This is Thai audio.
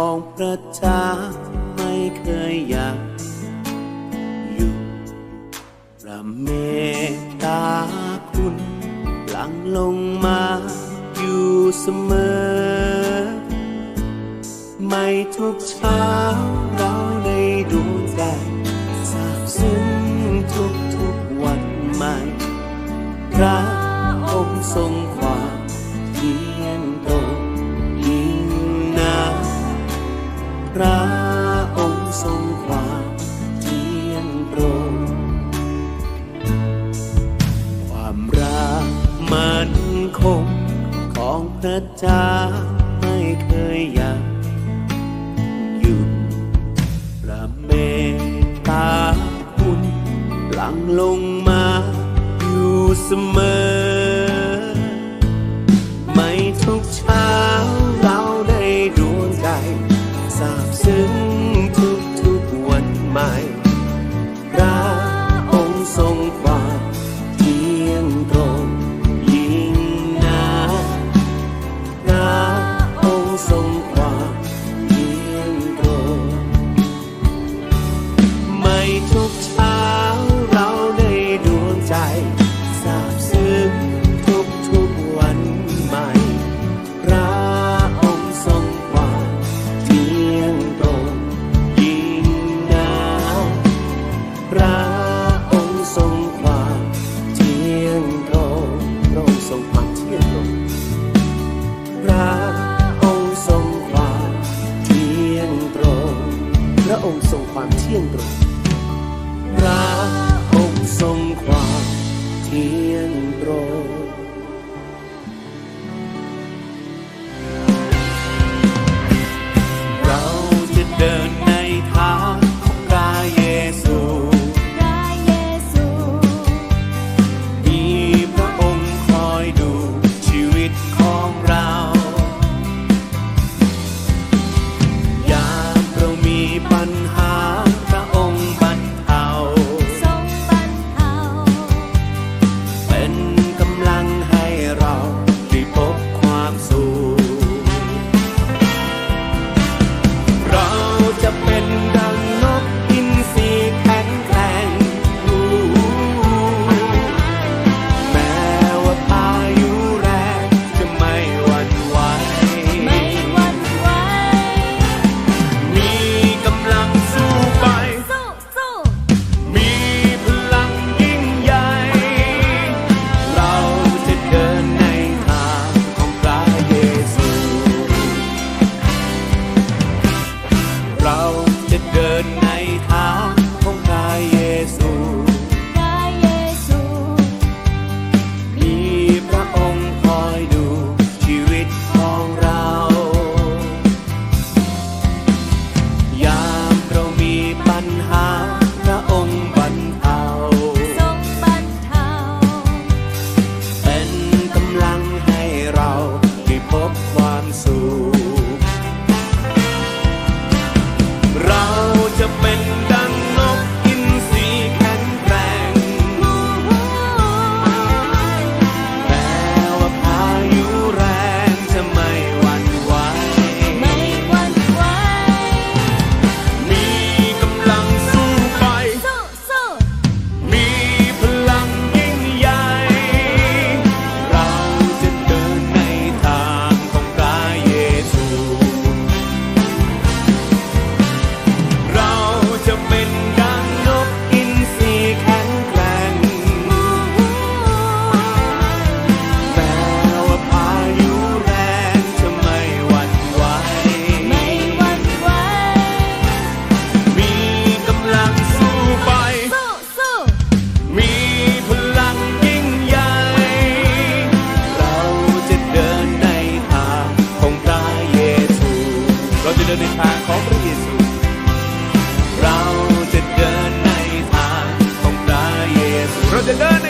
ของพระเจ้าไม่เคยอยากอยู่พระเมตตาคุณหลังลงมาอยู่เสมอ ไม่ทุกเช้าเราได้ดูใจ ความเที่ยงตรง ความรักมันคงของพระเจ้าไม่เคยอยากหยุดพระเมตตาคุณหลังลงมาอยู่เสมอ ระองค์ทรงความเที่ยงตรงพระองค์ทรงความเที่ยงตรงเราจะเดิน ปัญหา เรา ของพระเยซูเราจะเดินในทางของพระเยซูเราจะเดินใน